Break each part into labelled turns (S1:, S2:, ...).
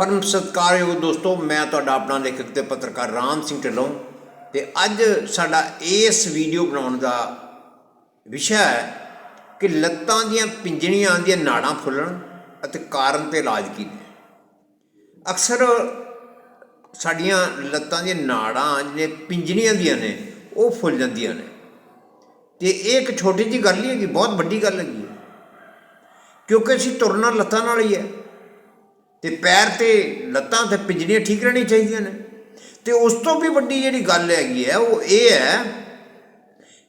S1: ਪਰਮ ਸਤਿਕਾਰਯੋਗ ਦੋਸਤੋ, ਮੈਂ ਤੁਹਾਡਾ ਆਪਣਾ ਲੇਖਕ ਤੇ ਪੱਤਰਕਾਰ ਰਾਮ ਸਿੰਘ ਢਿੱਲੋਂ। ਤੇ ਅੱਜ ਸਾਡਾ ਇਸ ਵੀਡੀਓ ਬਣਾਉਣ ਦਾ ਵਿਸ਼ਾ ਹੈ ਕਿ ਲੱਤਾਂ ਦੀਆਂ ਪਿੰਜਣੀਆਂ ਦੀਆਂ ਨਾੜਾਂ ਫੁੱਲਣ ਅਤੇ ਕਾਰਨ ਤੇ ਇਲਾਜ ਕੀ ਨੇ ਅਕਸਰ ਸਾਡੀਆਂ ਲੱਤਾਂ ਦੀਆਂ ਨਾੜਾਂ ਜਿਹੜੀਆਂ ਪਿੰਜਣੀਆਂ ਦੀਆਂ ਨੇ, ਉਹ ਫੁੱਲ ਜਾਂਦੀਆਂ ਨੇ। ਤੇ ਇਹ ਇੱਕ ਛੋਟੀ ਜਿਹੀ ਗੱਲ ਨਹੀਂ ਹੈਗੀ, ਬਹੁਤ ਵੱਡੀ ਗੱਲ ਹੈਗੀ ਹੈ। ਕਿਉਂਕਿ ਅਸੀਂ ਤੁਰਨਾ ਲੱਤਾਂ ਨਾਲ ਹੀ ਹੈ। ਤੇ ਪੈਰ ਤੇ ਲੱਤਾਂ ਤੇ ਪਿੰਜੜੀਆਂ ਠੀਕ ਰਹਿਣੀਆਂ ਚਾਹੀਦੀਆਂ ਨੇ। ਤੇ ਉਸ ਤੋਂ ਵੀ ਵੱਡੀ ਜਿਹੜੀ ਗੱਲ ਹੈਗੀ ਹੈ, ਉਹ ਇਹ ਹੈ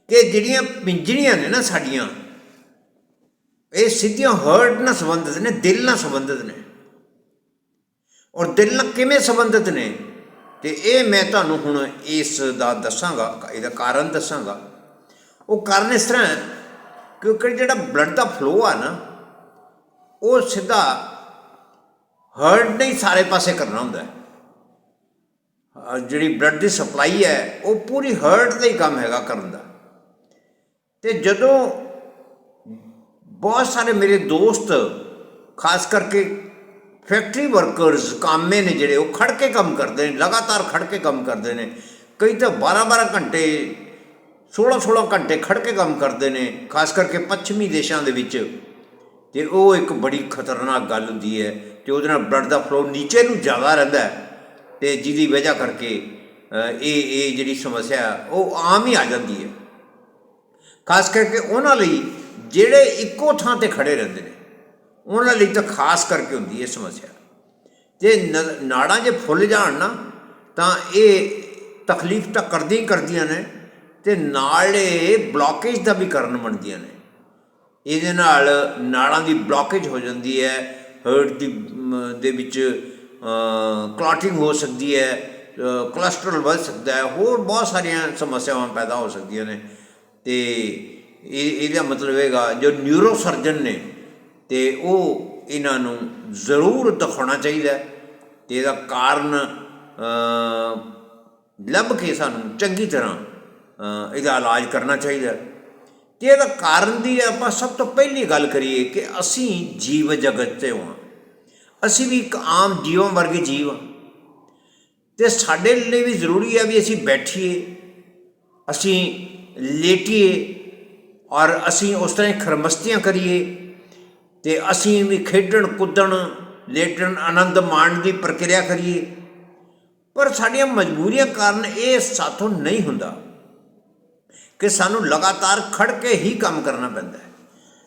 S1: ਕਿ ਜਿਹੜੀਆਂ ਪਿੰਜੜੀਆਂ ਨੇ ਨਾ ਸਾਡੀਆਂ, ਇਹ ਸਿੱਧੀਆਂ ਹਾਰਟ ਨਾਲ ਸੰਬੰਧਿਤ ਨੇ, ਦਿਲ ਨਾਲ ਸੰਬੰਧਿਤ ਨੇ। ਔਰ ਦਿਲ ਨਾਲ ਕਿਵੇਂ ਸੰਬੰਧਿਤ ਨੇ? ਤੇ ਇਹ ਮੈਂ ਤੁਹਾਨੂੰ ਹੁਣ ਇਸ ਦਾ ਦੱਸਾਂਗਾ, ਇਹਦਾ ਕਾਰਨ ਦੱਸਾਂਗਾ। ਉਹ ਕਾਰਨ ਇਸ ਤਰ੍ਹਾਂ ਕਿਉਂਕਿ ਜਿਹੜਾ ਬਲੱਡ ਦਾ ਫਲੋ ਆ ਨਾ, ਉਹ ਸਿੱਧਾ ਹਾਰਟ ਨਹੀਂ ਸਾਰੇ ਪਾਸੇ ਕਰਨਾ ਹੁੰਦਾ। ਜਿਹੜੀ ਬਲੱਡ ਦੀ ਸਪਲਾਈ ਹੈ, ਉਹ ਪੂਰੀ ਹਾਰਟ ਦਾ ਹੀ ਕੰਮ ਹੈਗਾ ਕਰਨ ਦਾ। ਤੇ ਜਦੋਂ ਬਹੁਤ ਸਾਰੇ ਮੇਰੇ ਦੋਸਤ, ਖਾਸ ਕਰਕੇ ਫੈਕਟਰੀ ਵਰਕਰਸ ਕਾਮੇ ਨੇ ਜਿਹੜੇ, ਉਹ ਖੜ ਕੇ ਕੰਮ ਕਰਦੇ ਨੇ, ਲਗਾਤਾਰ ਖੜ ਕੇ ਕੰਮ ਕਰਦੇ ਨੇ। ਕਈ ਤਾਂ 12-12 ਘੰਟੇ 16-16 ਘੰਟੇ ਖੜ ਕੇ ਕੰਮ ਕਰਦੇ ਨੇ, ਖਾਸ ਕਰਕੇ ਪੱਛਮੀ ਦੇਸ਼ਾਂ ਦੇ ਵਿੱਚ। ਤੇ ਉਹ ਇੱਕ ਬੜੀ ਖਤਰਨਾਕ ਗੱਲ ਹੁੰਦੀ ਹੈ ਤੇ ਉਹਦੇ ਨਾਲ ਬਲੱਡ ਦਾ ਫਲੋ ਨੀਚੇ ਨੂੰ ਜ਼ਿਆਦਾ ਰਹਿੰਦਾ ਹੈ ਤੇ ਜਿਹਦੀ ਵਜ੍ਹਾ ਕਰਕੇ ਇਹ ਇਹ ਜਿਹੜੀ ਸਮੱਸਿਆ ਉਹ ਆਮ ਹੀ ਆ ਜਾਂਦੀ ਹੈ। ਖਾਸ ਕਰਕੇ ਉਹਨਾਂ ਲਈ ਜਿਹੜੇ ਇੱਕੋ ਥਾਂ ਤੇ ਖੜੇ ਰਹਿੰਦੇ ਨੇ, ਉਹਨਾਂ ਲਈ ਤਾਂ ਖਾਸ ਕਰਕੇ ਹੁੰਦੀ ਹੈ ਸਮੱਸਿਆ। ਜੇ ਨ- ਨਾੜਾਂ ਜੇ ਫੁੱਲ ਜਾਣ ਨਾ, ਤਾਂ ਇਹ ਤਕਲੀਫ ਤਾਂ ਕਰਦੀਆਂ ਹੀ ਕਰਦੀਆਂ ਨੇ ਤੇ ਨਾਲੇ ਬਲੌਕੇਜ ਦਾ ਵੀ ਕਾਰਨ ਬਣਦੀਆਂ ਨੇ। ਇਹਦੇ ਨਾਲ ਨਾੜਾਂ ਦੀ ਬਲੌਕੇਜ ਹੋ ਜਾਂਦੀ ਹੈ ਹਾਰਟ ਦੀ ਦੇ ਵਿੱਚ ਕਲੌਟਿੰਗ ਹੋ ਸਕਦੀ ਹੈ ਕੋਲੇਸਟ੍ਰੋਲ ਵੱਧ ਸਕਦਾ ਹੈ, ਹੋਰ ਬਹੁਤ ਸਾਰੀਆਂ ਸਮੱਸਿਆਵਾਂ ਪੈਦਾ ਹੋ ਸਕਦੀਆਂ ਨੇ। ਤੇ ਇਹ, ਇਹਦਾ ਮਤਲਬ ਹੈਗਾ, ਜੋ ਨਿਊਰੋ ਸਰਜਨ ਨੇ, ਤੇ ਉਹ ਇਹਨਾਂ ਨੂੰ ਜ਼ਰੂਰ ਦਿਖਾਉਣਾ ਚਾਹੀਦਾ ਹੈ। ਤੇ ਇਹਦਾ ਕਾਰਨ ਲੱਭ ਕੇ ਸਾਨੂੰ ਚੰਗੀ ਤਰ੍ਹਾਂ ਇਹਦਾ ਇਲਾਜ ਕਰਨਾ ਚਾਹੀਦਾ ਤੇ ਇਹਦਾ ਕਾਰਨ ਦੀ ਆਪਾਂ ਸਭ ਤੋਂ ਪਹਿਲੀ ਗੱਲ ਕਰੀਏ ਕਿ ਅਸੀਂ ਜੀਵ ਜਗਤ ਤੇ ਹਾਂ। ਅਸੀਂ ਵੀ ਇੱਕ ਆਮ ਜੀਵਾਂ ਵਰਗੇ ਜੀਵ ਹਾਂ। ਤੇ ਸਾਡੇ ਲਈ ਵੀ ਜ਼ਰੂਰੀ ਹੈ ਵੀ ਅਸੀਂ ਬੈਠੀਏ, ਅਸੀਂ ਲੇਟੀਏ ਔਰ ਅਸੀਂ ਉਸ ਤਰ੍ਹਾਂ ਹੀ ਖਰਮਸਤੀਆਂ ਕਰੀਏ ਤੇ ਅਸੀਂ ਵੀ ਖੇਡਣ, ਕੁੱਦਣ, ਲੇਟਣ, ਆਨੰਦ ਮਾਣ ਦੀ ਪ੍ਰਕਿਰਿਆ ਕਰੀਏ। ਪਰ ਸਾਡੀਆਂ ਮਜਬੂਰੀਆਂ ਕਾਰਨ ਇਹ ਸਾਥੋਂ ਨਹੀਂ ਹੁੰਦਾ। ਕਿ ਸਾਨੂੰ ਲਗਾਤਾਰ ਖੜ ਕੇ ਹੀ ਕੰਮ ਕਰਨਾ ਪੈਂਦਾ ਹੈ।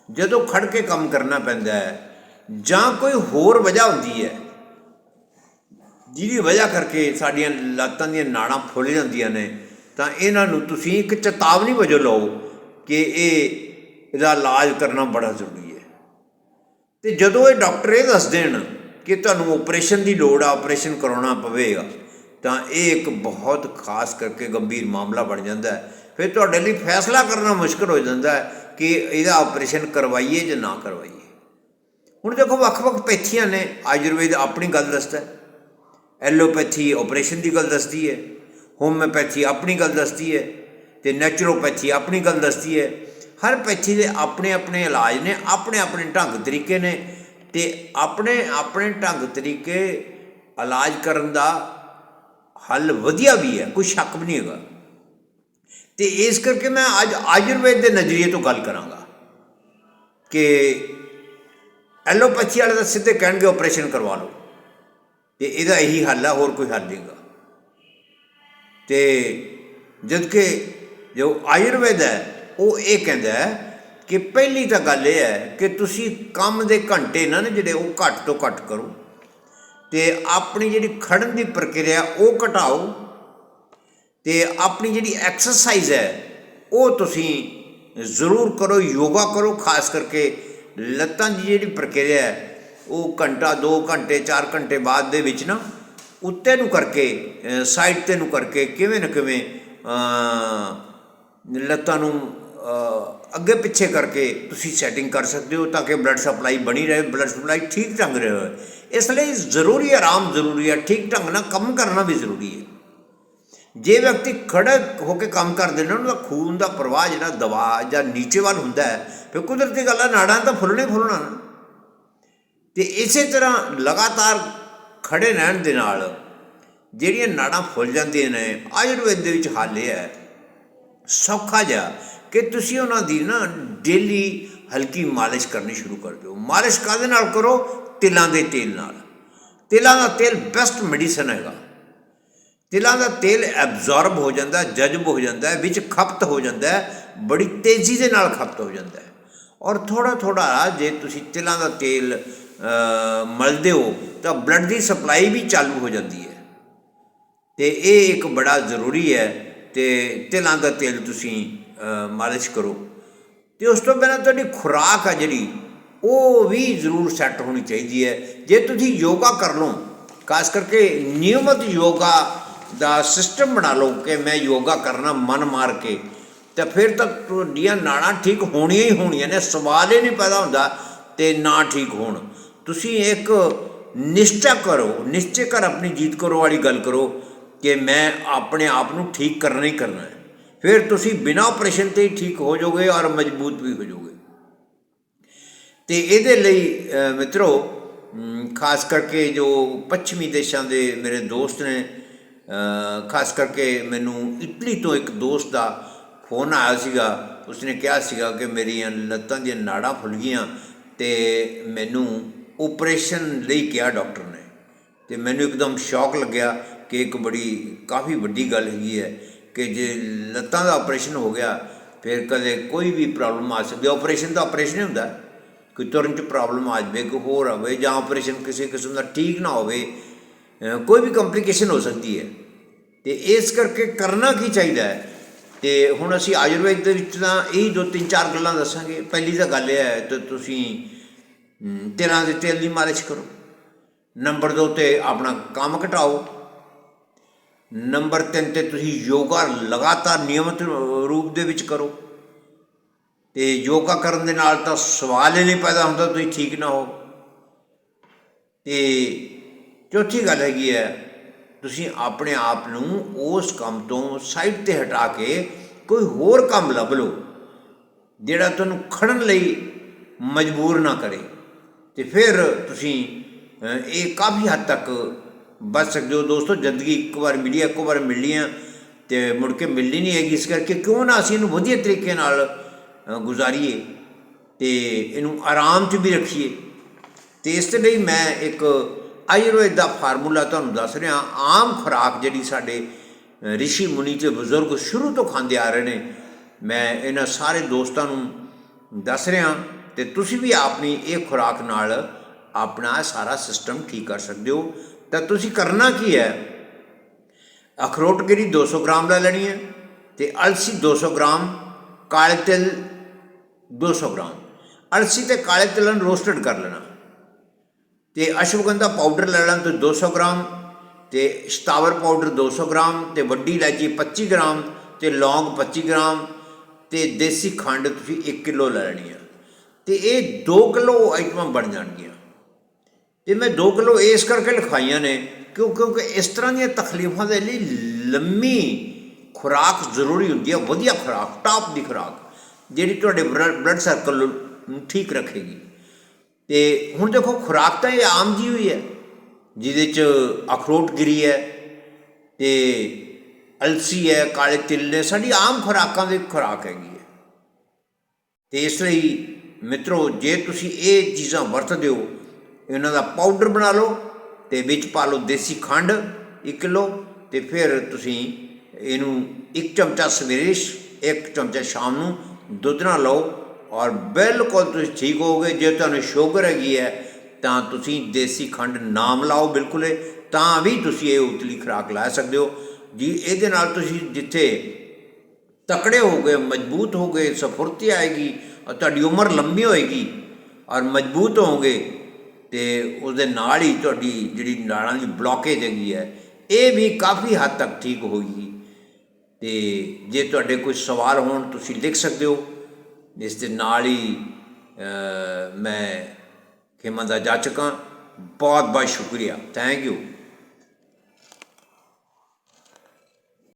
S1: ਜਦੋਂ ਖੜ ਕੇ ਕੰਮ ਕਰਨਾ ਪੈਂਦਾ ਹੈ, ਜਾਂ ਕੋਈ ਹੋਰ ਵਜ੍ਹਾ ਹੁੰਦੀ ਹੈ, ਜਿਹਦੀ ਵਜ੍ਹਾ ਕਰਕੇ ਸਾਡੀਆਂ ਲੱਤਾਂ ਦੀਆਂ ਨਾੜਾਂ ਫੁੱਲ ਜਾਂਦੀਆਂ ਨੇ, ਤਾਂ ਇਹਨਾਂ ਨੂੰ ਤੁਸੀਂ ਇੱਕ ਚੇਤਾਵਨੀ ਵਜੋਂ ਲਓ ਕਿ ਇਹ, ਇਹਦਾ ਇਲਾਜ ਕਰਨਾ ਬੜਾ ਜ਼ਰੂਰੀ ਹੈ। ਤੇ ਜਦੋਂ ਇਹ ਡਾਕਟਰ ਇਹ ਦੱਸ ਦੇਣ ਕਿ ਤੁਹਾਨੂੰ ਆਪਰੇਸ਼ਨ ਦੀ ਲੋੜ ਆ ਆਪਰੇਸ਼ਨ ਕਰਾਉਣਾ ਪਵੇਗਾ, ਤਾਂ ਇਹ ਇੱਕ ਬਹੁਤ ਖਾਸ ਕਰਕੇ ਗੰਭੀਰ ਮਾਮਲਾ ਬਣ ਜਾਂਦਾ ਹੈ। ਫਿਰ ਤੁਹਾਡੇ ਲਈ ਫੈਸਲਾ ਕਰਨਾ ਮੁਸ਼ਕਲ ਹੋ ਜਾਂਦਾ ਹੈ ਕਿ ਇਹਦਾ ਆਪਰੇਸ਼ਨ ਕਰਵਾਈਏ ਜਾਂ ਨਾ ਕਰਵਾਈਏ। ਹੁਣ ਦੇਖੋ, ਵੱਖ-ਵੱਖ ਪੈਥੀਆਂ ਨੇ, ਆਯੁਰਵੇਦ ਆਪਣੀ ਗੱਲ ਦੱਸਦਾ ਹੈ। ਐਲੋਪੈਥੀ ਆਪਰੇਸ਼ਨ ਦੀ ਗੱਲ ਦੱਸਦੀ ਹੈ, ਹੋਮਿਓਪੈਥੀ ਆਪਣੀ ਗੱਲ ਦੱਸਦੀ ਹੈ, ਤੇ ਨੈਚੁਰੋਪੈਥੀ ਆਪਣੀ ਗੱਲ ਦੱਸਦੀ ਹੈ। ਹਰ ਪੈਥੀ ਦੇ ਆਪਣੇ ਆਪਣੇ ਇਲਾਜ ਨੇ ਆਪਣੇ ਆਪਣੇ ਢੰਗ ਤਰੀਕੇ ਨੇ, ਤੇ ਆਪਣੇ ਆਪਣੇ ਢੰਗ ਤਰੀਕੇ ਇਲਾਜ ਕਰਨ ਦਾ ਹੱਲ ਵਧੀਆ ਵੀ ਹੈ, ਕੋਈ ਸ਼ੱਕ ਵੀ ਨਹੀਂ ਹੈਗਾ। ਤੇ ਇਸ ਕਰਕੇ ਮੈਂ ਅੱਜ ਆਯੁਰਵੇਦ ਦੇ ਨਜ਼ਰੀਏ ਤੋਂ ਗੱਲ ਕਰਾਂਗਾ ਕਿ ਐਲੋਪੈਥੀ ਵਾਲੇ ਦਾ ਸਿੱਧੇ ਕਹਿਣਗੇ ਆਪਰੇਸ਼ਨ ਕਰਵਾ ਲਓ। ਤੇ ਇਹਦਾ ਇਹੀ ਹੱਲ ਹੈ ਹੋਰ ਕੋਈ ਹੱਲ ਨਹੀਂਗਾ ਤੇ ਜਦ ਕਿ ਜੋ ਆਯੁਰਵੇਦ ਹੈ, ਉਹ ਇਹ ਕਹਿੰਦਾ ਹੈ ਕਿ ਪਹਿਲੀ ਤਾਂ ਗੱਲ ਇਹ ਹੈ ਕਿ ਤੁਸੀਂ ਕੰਮ ਦੇ ਘੰਟੇ ਨਾ ਨਾ ਜਿਹੜੇ ਉਹ ਘੱਟ ਤੋਂ ਘੱਟ ਕਰੋ। ਤੇ ਆਪਣੀ ਜਿਹੜੀ ਖੜਨ ਦੀ ਪ੍ਰਕਿਰਿਆ, ਉਹ ਘਟਾਓ। ਤੇ ਆਪਣੀ ਜਿਹੜੀ ਐਕਸਰਸਾਈਜ਼ ਹੈ, ਉਹ ਤੁਸੀਂ ਜ਼ਰੂਰ ਕਰੋ, ਯੋਗਾ ਕਰੋ, ਖਾਸ ਕਰਕੇ ਲੱਤਾਂ ਦੀ ਜਿਹੜੀ ਪ੍ਰਕਿਰਿਆ ਹੈ, ਉਹ ਘੰਟਾ 2 ਘੰਟੇ 4 ਘੰਟੇ ਬਾਅਦ ਦੇ ਵਿੱਚ ਨਾ ਉੱਤੇ ਨੂੰ ਕਰਕੇ ਸਾਈਡ ਤੇ ਨੂੰ ਕਰਕੇ ਕਿਵੇਂ ਨਾ ਕਿਵੇਂ ਲੱਤਾਂ ਨੂੰ ਅੱਗੇ ਪਿੱਛੇ ਕਰਕੇ ਤੁਸੀਂ ਸੈਟਿੰਗ ਕਰ ਸਕਦੇ ਹੋ ਤਾਂ ਕਿ ਬਲੱਡ ਸਪਲਾਈ ਬਣੀ ਰਹੇ ਬਲੱਡ ਸਪਲਾਈ ਠੀਕ ਢੰਗ ਰਹੇ। ਇਸ ਲਈ ਜ਼ਰੂਰੀ ਆਰਾਮ ਜ਼ਰੂਰੀ ਹੈ, ਠੀਕ ਢੰਗ ਨਾਲ ਕੰਮ ਕਰਨਾ ਵੀ ਜ਼ਰੂਰੀ ਹੈ। ਜੇ ਵਿਅਕਤੀ ਖੜਾ ਹੋ ਕੇ ਕੰਮ ਕਰਦੇ ਨੇ, ਉਹਨਾਂ ਦਾ ਖੂਨ ਦਾ ਪ੍ਰਵਾਹ ਜਿਹੜਾ ਦਬਾਅ ਜਾਂ ਨੀਚੇ ਵੱਲ ਹੁੰਦਾ ਹੈ, ਫਿਰ ਕੁਦਰਤੀ ਗੱਲ ਹੈ ਨਾੜਾਂ ਤਾਂ ਫੁੱਲਣੇ ਫੁੱਲਣਾ। ਨਾ ਤੇ ਇਸੇ ਤਰ੍ਹਾਂ ਲਗਾਤਾਰ ਖੜੇ ਰਹਿਣ ਦੇ ਨਾਲ ਜਿਹੜੀਆਂ ਨਾੜਾਂ ਫੁੱਲ ਜਾਂਦੀਆਂ ਨੇ ਆਯੁਰਵੇਦ ਦੇ ਵਿੱਚ ਹੱਲ ਇਹ ਹੈ, ਸੌਖਾ ਜਿਹਾ ਕਿ ਤੁਸੀਂ ਉਹਨਾਂ ਦੀ ਨਾ ਡੇਲੀ ਹਲਕੀ ਮਾਲਿਸ਼ ਕਰਨੀ ਸ਼ੁਰੂ ਕਰ ਦਿਓ। ਮਾਲਿਸ਼ ਕਾਹਦੇ ਨਾਲ ਕਰੋ? ਤਿਲਾਂ ਦੇ ਤੇਲ ਨਾਲ। ਤਿਲਾਂ ਦਾ ਤੇਲ ਬੈਸਟ ਮੈਡੀਸਨ ਹੈਗਾ। ਤਿਲਾਂ ਦਾ ਤੇਲ ਐਬਜ਼ੌਰਬ ਹੋ ਜਾਂਦਾ, ਜਜ਼ਬ ਹੋ ਜਾਂਦਾ ਹੈ ਵਿੱਚ ਖਪਤ ਹੋ ਜਾਂਦਾ ਹੈ ਬੜੀ ਤੇਜ਼ੀ ਦੇ ਨਾਲ ਖਪਤ ਹੋ ਜਾਂਦਾ ਹੈ। ਔਰ ਥੋੜਾ ਥੋੜਾ ਜੇ ਤੁਸੀਂ ਤਿਲਾਂ ਦਾ ਤੇਲ ਮਲਦੇ ਹੋ, ਤਾਂ ਬਲੱਡ ਦੀ ਸਪਲਾਈ ਵੀ ਚਾਲੂ ਹੋ ਜਾਂਦੀ ਹੈ। ਤੇ ਇਹ ਇੱਕ ਬੜਾ ਜ਼ਰੂਰੀ ਹੈ ਤੇ ਤਿਲਾਂ ਦਾ ਤੇਲ ਤੁਸੀਂ ਮਾਲਿਸ਼ ਕਰੋ। ਤੇ ਉਸ ਤੋਂ ਬਿਨਾਂ ਤੁਹਾਡੀ ਖੁਰਾਕ ਆ ਜਿਹੜੀ, ਉਹ ਵੀ ਜ਼ਰੂਰ ਸੈੱਟ ਹੋਣੀ ਚਾਹੀਦੀ ਹੈ। ਜੇ ਤੁਸੀਂ ਯੋਗਾ ਕਰ ਲਓ, ਖਾਸ ਕਰਕੇ ਨਿਯਮਤ ਯੋਗਾ ਦਾ ਸਿਸਟਮ ਬਣਾ ਲਓ ਕਿ ਮੈਂ ਯੋਗਾ ਕਰਨਾ ਮਨ ਮਾਰ ਕੇ ਤਾਂ ਫਿਰ ਤਾਂ ਤੁਹਾਡੀਆਂ ਨਾੜਾਂ ਠੀਕ ਹੋਣੀਆਂ ਹੀ ਹੋਣੀਆਂ ਨੇ ਸਵਾਲ ਹੀ ਨਹੀਂ ਪੈਦਾ ਹੁੰਦਾ ਤੇ ਨਾ ਠੀਕ ਹੋਣ। ਤੁਸੀਂ ਇੱਕ ਨਿਸ਼ਚਾ ਕਰੋ ਨਿਸ਼ਚੈ ਕਰ ਆਪਣੀ ਜੀਤ ਕਰੋ ਵਾਲੀ ਗੱਲ ਕਰੋ ਕਿ ਮੈਂ ਆਪਣੇ ਆਪ ਨੂੰ ਠੀਕ ਕਰਨਾ ਹੀ ਕਰਨਾ ਹੈ। ਫਿਰ ਤੁਸੀਂ ਬਿਨਾਂ ਆਪਰੇਸ਼ਨ ਤੇ ਹੀ ਠੀਕ ਹੋ ਜਾਓਗੇ ਔਰ ਮਜ਼ਬੂਤ ਵੀ ਹੋ ਜਾਓਗੇ। ਤੇ ਇਹਦੇ ਲਈ ਅ, ਮਿੱਤਰੋ ਖਾਸ ਕਰਕੇ ਜੋ ਪੱਛਮੀ ਦੇਸ਼ਾਂ ਦੇ ਮੇਰੇ ਦੋਸਤ ਨੇ ਖਾਸ ਕਰਕੇ ਮੈਨੂੰ ਇਟਲੀ ਤੋਂ ਇੱਕ ਦੋਸਤ ਦਾ ਫੋਨ ਆਇਆ ਸੀਗਾ। ਉਸਨੇ ਕਿਹਾ ਸੀਗਾ ਕਿ ਮੇਰੀਆਂ ਲੱਤਾਂ ਦੀਆਂ ਨਾੜਾਂ ਫੁੱਲ ਗਈਆਂ ਤੇ ਮੈਨੂੰ ਆਪਰੇਸ਼ਨ ਲਈ ਕਿਹਾ ਡਾਕਟਰ ਨੇ ਤੇ ਮੈਨੂੰ ਇੱਕਦਮ ਸ਼ੌਕ ਲੱਗਿਆ ਕਿ ਇੱਕ ਬੜੀ, ਕਾਫੀ ਵੱਡੀ ਗੱਲ ਹੈਗੀ ਹੈ ਕਿ ਜੇ ਲੱਤਾਂ ਦਾ ਆਪਰੇਸ਼ਨ ਹੋ ਗਿਆ, ਫਿਰ ਕਦੇ ਕੋਈ ਵੀ ਪ੍ਰੋਬਲਮ ਆ ਸਕਦੀ ਹੈ। ਆਪਰੇਸ਼ਨ ਤਾਂ ਆਪਰੇਸ਼ਨ ਹੀ ਹੁੰਦਾ ਕੋਈ ਤੁਰਨ ਚ ਪ੍ਰੋਬਲਮ ਆ ਜਾਵੇ, ਕੋਈ ਹੋਰ ਆਵੇ ਜਾਂ ਆਪਰੇਸ਼ਨ ਕਿਸੇ ਕਿਸਮ ਦਾ ਠੀਕ ਨਾ ਹੋਵੇ ਕੋਈ ਵੀ ਕੰਪਲਿਕੇਸ਼ਨ ਹੋ ਸਕਦੀ ਹੈ। ਤੇ ਇਸ ਕਰਕੇ ਕਰਨਾ ਕੀ ਚਾਹੀਦਾ ਹੈ? ਤੇ ਹੁਣ ਅਸੀਂ ਆਯੁਰਵੇਦ ਦੇ ਵਿੱਚ ਤਾਂ ਇਹ ਦੋ ਤਿੰਨ ਚਾਰ ਗੱਲਾਂ ਦੱਸਾਂਗੇ। ਪਹਿਲੀ ਤਾਂ ਗੱਲ ਇਹ ਹੈ ਤੇ ਤੁਸੀਂ ਅਮ, ਤਿਲਾਂ ਦੇ ਤੇਲ ਦੀ ਮਾਲਿਸ਼ ਕਰੋ। ਨੰਬਰ 2 ਤੇ ਆਪਣਾ ਕੰਮ ਘਟਾਓ। ਨੰਬਰ 3 ਤੇ ਤੁਸੀਂ ਯੋਗਾ ਲਗਾਤਾਰ ਨਿਯਮਿਤ ਰੂਪ ਦੇ ਵਿੱਚ ਕਰੋ। ਤੇ ਯੋਗਾ ਕਰਨ ਦੇ ਨਾਲ ਤਾਂ ਸਵਾਲ ਹੀ ਨਹੀਂ ਪੈਦਾ ਹੁੰਦਾ ਤੁਸੀਂ ਠੀਕ ਨਾ ਹੋ। ਤੇ ਚੌਥੀ ਗੱਲ ਹੈਗੀ ਹੈ ਤੁਸੀਂ ਆਪਣੇ ਆਪ ਨੂੰ ਉਸ ਕੰਮ ਤੋਂ ਸਾਈਡ ਤੇ ਹਟਾ ਕੇ ਕੋਈ ਹੋਰ ਕੰਮ ਲੱਭ ਲਓ ਜਿਹੜਾ ਤੁਹਾਨੂੰ ਖੜਨ ਲਈ ਮਜਬੂਰ ਨਾ ਕਰੇ। ਤੇ ਫਿਰ ਤੁਸੀਂ ਇਹ ਕਾਫੀ ਹੱਦ ਤੱਕ ਬਚ ਸਕਦੇ ਹੋ। ਦੋਸਤੋ ਜ਼ਿੰਦਗੀ ਇੱਕ ਵਾਰ ਮਿਲੀ ਹੈ, ਇੱਕੋ ਵਾਰ ਮਿਲਣੀ ਹੈ ਤੇ ਮੁੜ ਕੇ ਮਿਲਣੀ ਨਹੀਂ ਹੈਗੀ। ਇਸ ਕਰਕੇ ਕਿਉਂ ਨਾ ਅਸੀਂ ਇਹਨੂੰ ਵਧੀਆ ਤਰੀਕੇ ਨਾਲ ਗੁਜ਼ਾਰੀਏ ਤੇ ਇਹਨੂੰ ਆਰਾਮ 'ਚ ਵੀ ਰੱਖੀਏ। ਤੇ ਇਸ ਦੇ ਲਈ ਮੈਂ ਇੱਕ ਆਯੁਰਵੇਦ ਦਾ ਫਾਰਮੂਲਾ ਤੁਹਾਨੂੰ ਦੱਸ ਰਿਹਾ ਆਮ ਖੁਰਾਕ ਜਿਹੜੀ ਸਾਡੇ ਅ, ਰਿਸ਼ੀ ਮੁਨੀ ਤੇ ਬਜ਼ੁਰਗ ਸ਼ੁਰੂ ਤੋਂ ਖਾਂਦੇ ਆ ਰਹੇ ਨੇ ਮੈਂ ਇਹਨਾਂ ਸਾਰੇ ਦੋਸਤਾਂ ਨੂੰ ਦੱਸ ਰਿਹਾ ਤੇ ਤੁਸੀਂ ਵੀ ਆਪਣੀ ਇਹ ਖੁਰਾਕ ਨਾਲ ਆਪਣਾ ਸਾਰਾ ਸਿਸਟਮ ਠੀਕ ਕਰ ਸਕਦੇ ਹੋ। ਤਾਂ ਤੁਸੀਂ ਕਰਨਾ ਕੀ ਹੈ? ਅਖਰੋਟ ਗਿਰੀ 200 ਗ੍ਰਾਮ ਲੈ ਲੈਣੀ ਹੈ ਤੇ ਅਲਸੀ 200 ਗ੍ਰਾਮ ਕਾਲੇ ਤਿਲ 200 ਗ੍ਰਾਮ। ਅਲਸੀ ਤੇ ਕਾਲੇ ਤਿਲ ਨੂੰ ਰੋਸਟਡ ਕਰ ਲੈਣਾ। ਤੇ ਅਸ਼ਵਗੰਧਾ ਪਾਊਡਰ ਲੈ ਲੈਣਾ ਤੇ 200 ਗ੍ਰਾਮ, ਤੇ ਸਤਾਵਰ ਪਾਊਡਰ 200 ਗ੍ਰਾਮ, ਤੇ ਵੱਡੀ ਇਲਾਇਚੀ 25 ਗ੍ਰਾਮ, ਤੇ ਲੌਂਗ 25 ਗ੍ਰਾਮ, ਤੇ ਦੇਸੀ ਖੰਡ ਤੁਸੀਂ 1 ਕਿਲੋ ਲੈ ਲੈਣੀ ਆ। ਤੇ ਇਹ 2 ਕਿਲੋ ਆਈਟਮਾਂ ਬਣ ਜਾਣਗੀਆਂ। ਤੇ ਮੈਂ 2 ਕਿਲੋ ਇਸ ਕਰਕੇ ਲਿਖਾਈਆਂ ਨੇ ਕਿਉਂ ਕਿਉਂਕਿ ਇਸ ਤਰ੍ਹਾਂ ਦੀਆਂ ਤਕਲੀਫਾਂ ਦੇ ਲਈ ਲੰਮੀ ਖੁਰਾਕ ਜ਼ਰੂਰੀ ਹੁੰਦੀ ਹੈ ਵਧੀਆ ਖੁਰਾਕ ਟਾਪ ਦੀ ਖੁਰਾਕ, ਜਿਹੜੀ ਤੁਹਾਡੇ ਬਲੱਡ ਸਰਕਲ ਨੂੰ ਠੀਕ ਰੱਖੇਗੀ। ਤੇ ਹੁਣ ਦੇਖੋ ਖੁਰਾਕ ਤਾਂ ਇਹ ਆਮ ਜੀ ਹੋਈ ਹੈ, ਜਿਹਦੇ ਚ ਅਖਰੋਟ ਗਿਰੀ ਹੈ ਤੇ ਅਲਸੀ ਹੈ, ਕਾਲੇ ਤਿਲ ਨੇ, ਸਾਡੀ ਆਮ ਖੁਰਾਕਾਂ ਦੀ ਖੁਰਾਕ ਹੈਗੀ ਹੈ। ਤੇ ਇਸ ਲਈ ਮਿੱਤਰੋ, ਜੇ ਤੁਸੀਂ ਇਹ ਚੀਜ਼ਾਂ ਵਰਤਦੇ ਹੋ, ਇਹਨਾਂ ਦਾ ਪਾਊਡਰ ਬਣਾ ਲਓ ਤੇ ਵਿੱਚ ਪਾ ਲਓ ਦੇਸੀ ਖੰਡ 1 ਕਿਲੋ ਤੇ ਫਿਰ ਤੁਸੀਂ ਇਹਨੂੰ ਇੱਕ ਚਮਚਾ ਸਵੇਰੇ ਇੱਕ ਚਮਚਾ ਸ਼ਾਮ ਨੂੰ ਦੁੱਧ ਨਾਲ ਲਓ ਔਰ ਬਿਲਕੁਲ ਤੁਸੀਂ ਠੀਕ ਹੋਗੇ ਜੇ ਤੁਹਾਨੂੰ ਸ਼ੂਗਰ ਹੈਗੀ ਹੈ ਤਾਂ ਤੁਸੀਂ ਦੇਸੀ ਖੰਡ ਨਾ ਮਿਲਾਓ ਬਿਲਕੁਲ ਹੀ, ਤਾਂ ਵੀ ਤੁਸੀਂ ਇਹ ਉਤਲੀ ਖੁਰਾਕ ਲੈ ਸਕਦੇ ਹੋ। ਜੀ ਇਹਦੇ ਨਾਲ ਤੁਸੀਂ ਜਿੱਥੇ ਤਕੜੇ ਹੋਗੇ ਮਜ਼ਬੂਤ ਹੋਗੇ ਸਫੁਰਤੀ ਆਏਗੀ ਔਰ ਤੁਹਾਡੀ ਉਮਰ ਲੰਬੀ ਹੋਏਗੀ ਔਰ ਮਜ਼ਬੂਤ ਹੋਗੇ ਤੇ ਉਹਦੇ ਨਾਲ ਹੀ ਤੁਹਾਡੀ ਜਿਹੜੀ ਨਾੜਾਂ ਦੀ ਬਲੌਕੇਜ ਹੈਗੀ ਹੈ ਇਹ ਵੀ ਕਾਫੀ ਹੱਦ ਤੱਕ ਠੀਕ ਹੋਏਗੀ। ਤੇ ਜੇ ਤੁਹਾਡੇ ਕੋਈ ਸਵਾਲ ਹੋਣ ਤੁਸੀਂ ਲਿਖ ਸਕਦੇ ਹੋ। ਇਸ ਦੇ ਨਾਲ ਹੀ ਮੈਂ ਖਿਮਾ ਦਾ ਜਾ ਚੁੱਕਾ ਬਹੁਤ ਬਹੁਤ ਸ਼ੁਕਰੀਆ। Thank you